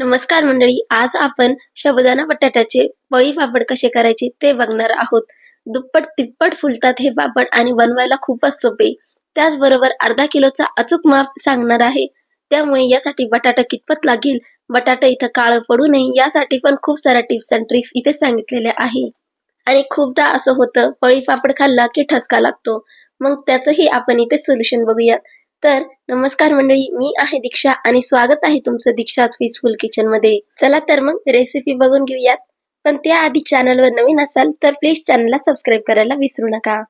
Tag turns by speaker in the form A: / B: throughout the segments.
A: नमस्कार मंडळी आज आपण शबदाना बटाट्याचे पळी पापड कसे करायचे ते बघणार आहोत. दुप्पट तिप्पट फुलतात हे पापड आणि बनवायला खूपच सोपे. त्याचबरोबर अर्धा किलोचा अचूक माप सांगणार आहे. त्यामुळे यासाठी बटाटा कितपत लागेल? बटाटा इथं काळं पडू नये यासाठी पण खूप साऱ्या टिप्स अँड ट्रिक्स इथे सांगितलेल्या आहे. आणि खूपदा असं होतं पळी पापड खाल्ला की ठसका लागतो. मग त्याचंही आपण इथे सोल्युशन बघूयात. तर नमस्कार मंडळी मी आहे दीक्षा आणि स्वागत आहे तुमचं दीक्षाच पीसफुल किचनमध्ये. चला तर मग रेसिपी बघून घेऊयात. पण त्याआधी चॅनलवर नवीन असाल तर प्लीज चॅनलला सबस्क्राईब करायला विसरू नका.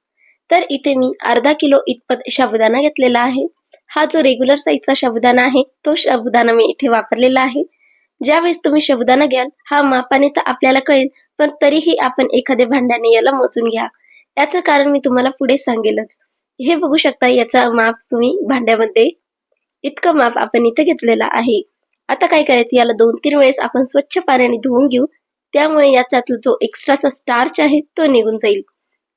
A: तर इथे मी अर्धा किलो इतपत शाबुदाना घेतलेला आहे. हा जो रेग्युलर साईजचा शाबुदाना आहे तो शाबुदाना मी इथे वापरलेला आहे. ज्यावेळेस तुम्ही शाबुदाना घ्याल हा मापाने तर आपल्याला कळेल पण तरीही आपण एखाद्या भांड्याने याला मोजून घ्या. याचं कारण मी तुम्हाला पुढे सांगेलच. हे बघू शकता याचा माप तुम्ही भांड्यामध्ये इतकं माप आपण इथे घेतलेला आहे. आता काय करायचं याला दोन तीन वेळेस आपण स्वच्छ पाण्याने धुवून घेऊ. त्यामुळे याच्यातला जो एक्स्ट्राचा स्टार्च आहे तो निघून जाईल.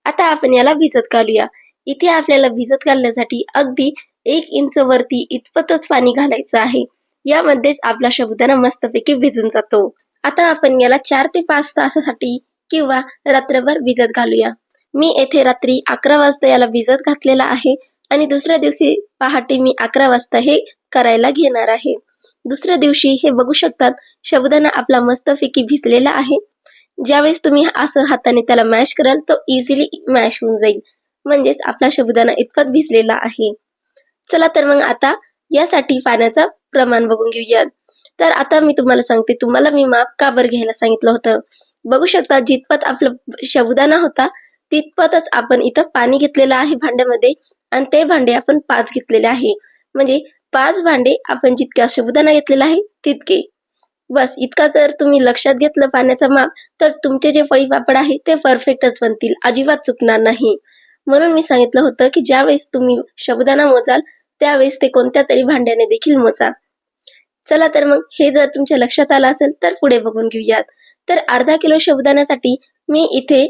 A: आता आपण याला भिजत घालूया. इथे आपल्याला भिजत घालण्यासाठी अगदी एक इंच वरती इतपतच पाणी घालायचं आहे. यामध्येच आपला शब्दांना मस्तपैकी भिजून जातो. आता आपण याला चार ते पाच तासासाठी किंवा रात्रभर भिजत घालूया. मी येथे रात्री अकरा वाजता याला भिजत घातलेला आहे आणि दुसऱ्या दिवशी पहाटे मी अकरा वाजता हे करायला घेणार आहे. दुसऱ्या दिवशी हे बघू शकतात साबुदाणा आपला मस्तपैकी भिजलेला आहे. ज्यावेळेस तुम्ही असं हाताने त्याला मॅश कराल तो इझिली मॅश होऊन जाईल. म्हणजेच आपला साबुदाणा इतपत भिजलेला आहे. चला तर मग आता यासाठी पाण्याचं प्रमाण बघून घेऊयात. तर आता मी तुम्हाला सांगते तुम्हाला मी माप का बरं घ्यायला सांगितलं होतं? बघू शकता जितपत आपलं शब्दाना होता तितपतच आपण इथं पाणी घेतलेलं आहे भांड्यामध्ये आणि ते भांडे आपण पाच घेतलेले आहे. म्हणजे पाच भांडे आपण जितक्या साबुदाणा घेतलेला आहे तितके. बस इतका जर तुम्ही लक्षात घेतलं पाण्याचं माप तर तुमचे जे फळी पापड आहे ते परफेक्टच बनतील. अजिबात चुकणार नाही. म्हणून मी सांगितलं होतं की ज्यावेळेस तुम्ही साबुदाणा मोजाल त्यावेळेस ते कोणत्या तरी भांड्याने देखील मोजा. चला तर मग हे जर तुमच्या लक्षात आलं असेल तर पुढे बघून घेऊयात. तर अर्धा किलो शब्दाण्यासाठी मी इथे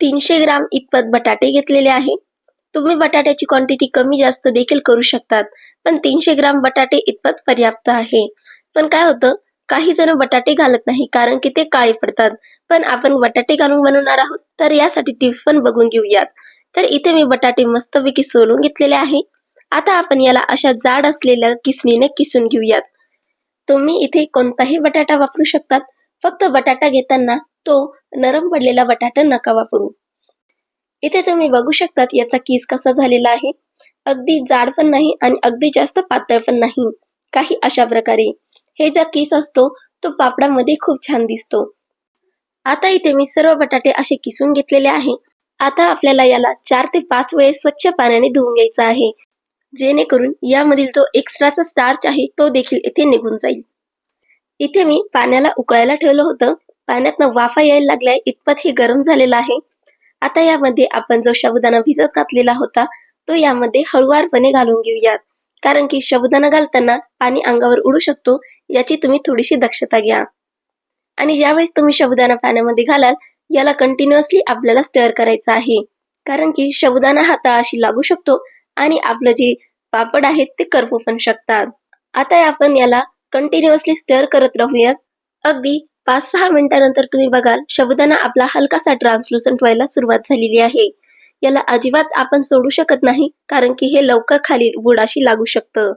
A: तीनशे ग्राम इतपत बटाटे घेतलेले आहे. तुम्ही बटाट्याची क्वांटिटी कमी जास्त देखील करू शकतात पण तीनशे ग्राम बटाटे इतपत पर्याप्त आहे. पण काय होतं काही जण बटाटे घालत नाही कारण की ते काळे पडतात. पण आपण बटाटे घालून बनवणार आहोत तर यासाठी टिप्स पण बघून घेऊयात. तर इथे मी बटाटे मस्तपैकी सोलून घेतलेले आहे. आता आपण याला अशा जाड असलेल्या किसणीने किसून घेऊयात. तुम्ही इथे कोणताही बटाटा वापरू शकतात. फक्त बटाटा घेताना तो नरम पडलेला बटाटा नका वापरू इथे तुम्ही बघू शकतात याचा किस कसा झालेला आहे. अगदी जाड पण नाही आणि अगदी जास्त पातळ पण नाही. काही अशा प्रकारे. हे जा किस असतो तो पापडामध्ये खूप छान दिसतो. आता इथे मी सर्व बटाटे असे किसून घेतलेले आहे. आता आपल्याला याला चार ते पाच वेळेस स्वच्छ पाण्याने धुवून घ्यायचा आहे. जेणेकरून यामधील जो एक्स्ट्राचा स्टार्च आहे तो देखील इथे निघून जाईल. इथे मी पाण्याला उकळायला ठेवलं होतं. पाण्यातनं वाफा यायला लागलाय इतपत हे गरम झालेलं आहे. आता यामध्ये आपण जो साबुदाणा भिजत घातलेला होता तो यामध्ये हळुवारपणे घालून घेऊयात. कारण की शबुदाना घालताना पाणी अंगावर उडू शकतो याची तुम्ही थोडीशी दक्षता घ्या. आणि ज्यावेळेस तुम्ही शबुदाना पाण्यामध्ये घालाल याला कंटिन्युअसली आपल्याला स्टर करायचं आहे. कारण की शबुदाना हा तळाशी लागू शकतो आणि आपलं जे पापड आहेत ते करपू पण शकतात. आता आपण याला कंटिन्युअसली स्टर करत राहूयात. अगदी पाच सहा मिनिटानंतर तुम्ही बघाल साबुदाणा आपला हलकासा ट्रान्सलुसंट व्हायला सुरुवात झालेली आहे. याला अजिबात आपण सोडू शकत नाही कारण की हे लवकर खाली बुडाशी लागू शकतं.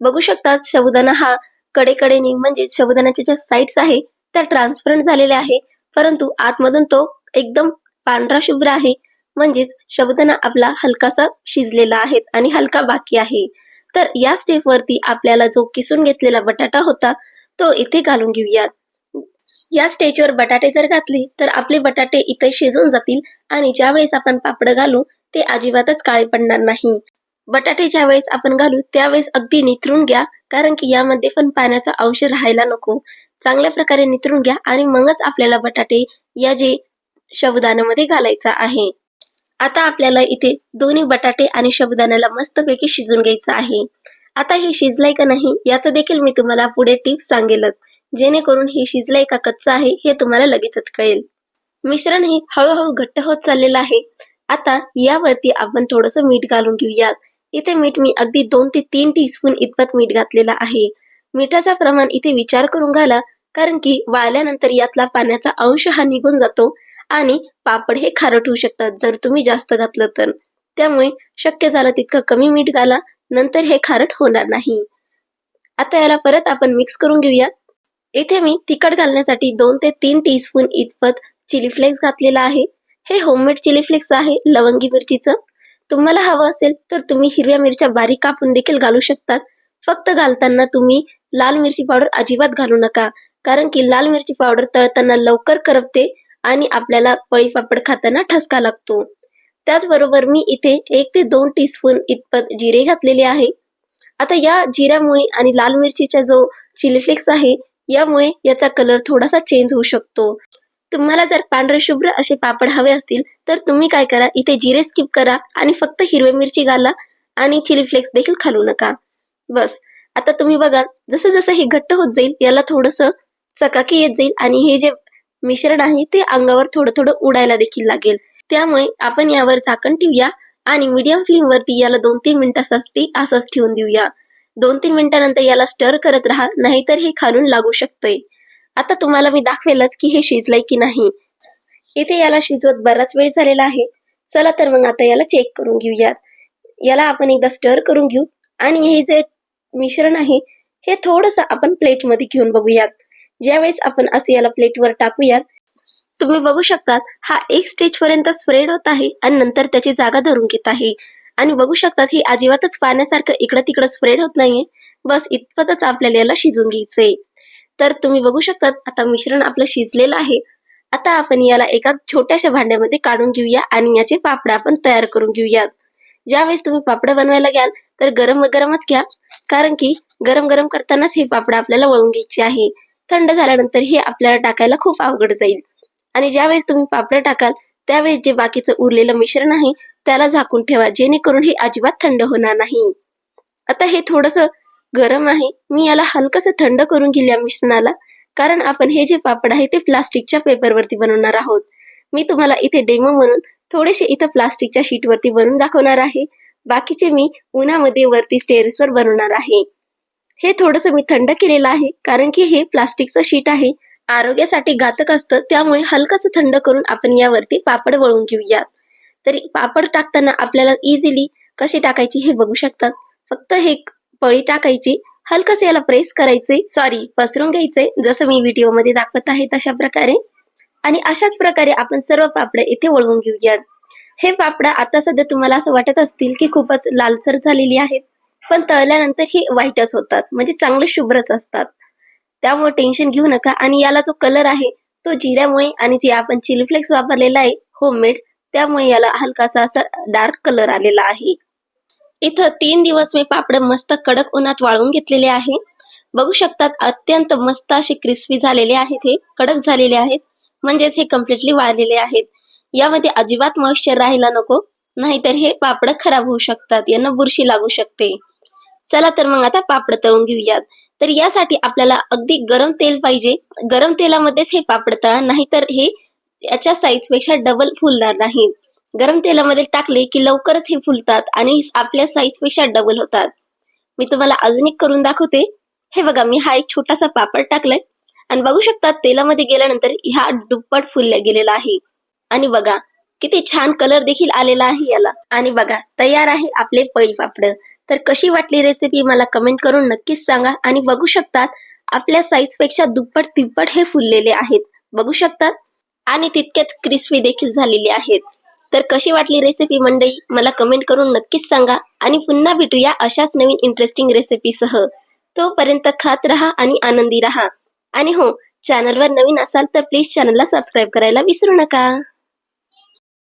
A: बघू शकतात साबुदाणा हा कडेकडेने म्हणजे साबुदाण्याच्या ज्या साईड्स आहे त्या ट्रान्सपरंट झालेल्या आहे परंतु आतमधून तो एकदम पांढरा शुभ्र आहे. म्हणजेच साबुदाणा आपला हलकासा शिजलेला आहे आणि हलका बाकी आहे. तर या स्टेप वरती आपल्याला जो किसून घेतलेला बटाटा होता तो इथे घालून घेऊयात. या स्टेजवर बटाटे जर घातले तर आपले बटाटे इथे शिजून जातील आणि ज्या वेळेस आपण पापड घालू ते अजिबातच काळे पडणार नाही. बटाटे ज्या वेळेस आपण घालू त्यावेळेस अगदी निथरून घ्या कारण की यामध्ये पण पाण्याचा अंश राहायला नको. चांगल्या प्रकारे निथरून घ्या आणि मगच आपल्याला बटाटे या जे शबदानामध्ये घालायचा आहे. आता आपल्याला इथे दोन्ही बटाटे आणि शबदाण्याला मस्तपैकी शिजून घ्यायचं आहे. आता हे शिजलंय का नाही याचं देखील मी तुम्हाला पुढे टिप्स सांगेलच. जेणेकरून हे शिजलंय का कच्चा आहे हे तुम्हाला लगेचच कळेल. मिश्रण हे हळूहळू घट्ट होत चाललेलं आहे. आता यावरती आपण थोडस मीठ घालून घेऊयात. इथे मीठ मी अगदी दोन ते तीन टीस्पून इतपत मीठ घातलेलं आहे. मिठाचा प्रमाण इथे विचार करून घाला कारण की वाळल्यानंतर यातला पाण्याचा अंश हा निघून जातो आणि पापड हे खारट होऊ शकतात जर तुम्ही जास्त घातलं तर. त्यामुळे शक्य झालं तितकं कमी मीठ घाला नंतर हे खारट होणार नाही. आता याला परत आपण मिक्स करून घेऊया. इथे मी तिखट घालण्यासाठी दोन ते तीन टीस्पून इतपत चिली फ्लेक्स घातलेला आहे. हे होममेड चिली फ्लेक्स आहे लवंगी मिरचीचं. तुम्हाला हवं असेल तर तुम्ही हिरव्या मिरच्या बारीक कापून देखील घालू शकतात. फक्त घालताना तुम्ही लाल मिरची पावडर अजिबात घालू नका कारण की लाल मिरची पावडर तळताना लवकर करपते आणि आपल्याला पळी पापड खाताना ठसका लागतो. त्याचबरोबर मी इथे एक ते दोन टीस्पून इतपत जिरे घातलेले आहे. आता या जिऱ्यामुळे आणि लाल मिरचीचा जो चिली फ्लेक्स आहे यामुळे याचा कलर थोडासा चेंज होऊ शकतो. तुम्हाला जर पांढरे शुभ्र असे पापड हवे असतील तर तुम्ही काय करा इथे जिरे स्किप करा आणि फक्त हिरवी मिरची घाला आणि चिली फ्लेक्स देखील घालू नका. बस. आता तुम्ही बघा जसं जसं हे घट्ट होत जाईल याला थोडस चकाकी येत जाईल आणि हे जे मिश्रण आहे ते अंगावर थोडं थोडं उडायला देखील लागेल. त्यामुळे आपण यावर झाकण ठेवूया आणि मीडियम फ्लेम वरती याला दोन तीन मिनिटासाठी असंच ठेवून देऊया. दोन तीन मिनिटानंतर याला स्टर करत राहा नाहीतर हे खालून लागू शकतंय. आता तुम्हाला मी दाखवेलच की हे शिजलंय की नाही. इथे याला शिजवत बराच वेळ झालेला आहे. चला तर मग आता याला चेक करून घेऊयात. याला आपण एकदा स्टर करून घेऊ. आणि हे जे मिश्रण आहे हे थोडस आपण प्लेटमध्ये घेऊन बघूयात. ज्यावेळेस आपण असं याला प्लेटवर टाकूयात तुम्ही बघू शकतात हा एक स्टेज पर्यंत स्प्रेड होत आहे आणि नंतर त्याची जागा धरून घेत आहे. आणि बघू शकतात हे अजिबातच पाण्यासारखं इकडं तिकडं स्प्रेड होत नाहीये. बस इतपतच आपल्याला याला शिजून घ्यायचंय. तर तुम्ही बघू शकतात आता मिश्रण आपलं शिजलेलं आहे. आता आपण याला एका छोट्याशा भांड्यामध्ये काढून घेऊया आणि याचे पापड आपण तयार करून घेऊयात. ज्यावेळेस तुम्ही पापड बनवायला घ्याल तर गरम गरमच घ्या. कारण की गरम गरम करतानाच हे पापड आपल्याला वळून घ्यायचे आहे. थंड झाल्यानंतर हे आपल्याला टाकायला खूप अवघड जाईल. आणि ज्यावेळेस तुम्ही पापड टाकाल त्यावेळेस जे बाकीचं उरलेलं मिश्रण आहे त्याला झाकून ठेवा जेणेकरून हे अजिबात थंड होणार नाही. आता हे थोडस गरम आहे. मी याला हलकस थंड करून घेईल या मिश्रणाला कारण आपण हे जे पापड आहे ते प्लास्टिकच्या पेपरवरती बनवणार आहोत. मी तुम्हाला इथे डेमो म्हणून थोडेसे इथं प्लास्टिकच्या शीटवरती बनवून दाखवणार आहे. बाकीचे मी उन्हामध्ये वरती स्टेअर्सवर बनवणार आहे. हे थोडस मी थंड केलेलं आहे कारण की हे प्लास्टिकचं शीट आहे. आरोग्यासाठी घातक असतं त्यामुळे हलकस थंड करून आपण यावरती पापड वळून घेऊयात. तरी पापड टाकताना आपल्याला इझिली कशी टाकायची हे बघू शकतात. फक्त हे पळी टाकायची हलकस याला प्रेस करायचे सॉरी पसरून घ्यायचे जसं मी व्हिडिओमध्ये दाखवत आहे तशा प्रकारे. आणि अशाच प्रकारे आपण सर्व पापड इथे वळवून घेऊयात. हे पापड आता सध्या तुम्हाला असं वाटत असतील की खूपच लालसर झालेली आहेत पण तळल्यानंतर हे व्हाईटच होतात म्हणजे चांगले शुभ्रच असतात. त्यामुळे टेन्शन घेऊ नका. आणि याला जो कलर आहे तो जिऱ्यामुळे आणि जे आपण चिली फ्लेक्स वापरलेला आहे होममेड त्यामुळे याला हलकासा असा डार्क कलर आलेला आहे. इथं तीन दिवस मी पापड मस्त कडक उन्हात वाळून घेतलेले आहे. बघू शकतात अत्यंत मस्त असे क्रिस्पी झालेले आहेत हे कडक झालेले आहेत. म्हणजेच हे कम्प्लिटली वाळलेले आहेत. यामध्ये अजिबात मॉइश्चर राहायला नको नाहीतर हे पापड खराब होऊ शकतात यांना बुरशी लागू शकते. चला तर मग आता पापड तळून घेऊयात. तर यासाठी आपल्याला अगदी गरम तेल पाहिजे. गरम तेलामध्येच हे पापड तळा नाहीतर हे याच्या साईजपेक्षा डबल फुलणार नाहीत. गरम तेलामध्ये टाकले की लवकरच हे फुलतात आणि आपल्या साईजपेक्षा डबल होतात. मी तुम्हाला अजून एक करून दाखवते. हे बघा मी हा एक छोटासा पापड टाकलाय. आणि बघू शकता तेलामध्ये गेल्यानंतर ह्या दुप्पट फुलल्या गेलेला आहे. आणि बघा किती छान कलर देखील आलेला आहे याला. आणि बघा तयार आहे आपले पळी पापड. तर कशी वाटली रेसिपी मला कमेंट करून नक्कीच सांगा आणि बघू शकतात आपल्या साईजपेक्षा दुप्पट तिप्पट हे फुललेले आहेत. बघू शकतात? आणि तितक्याच क्रिस्पी देखील झालेले आहेत. तर कशी वाटली रेसिपी मंडळी? मला कमेंट करून नक्कीच सांगा आणि पुन्हा भेटूया अशाच नवीन इंटरेस्टिंग रेसिपीसह तोपर्यंत खात राहा आणि आनंदी राहा. आणि हो चॅनलवर नवीन असाल तर प्लीज चॅनलला सबस्क्राईब करायला विसरू नका.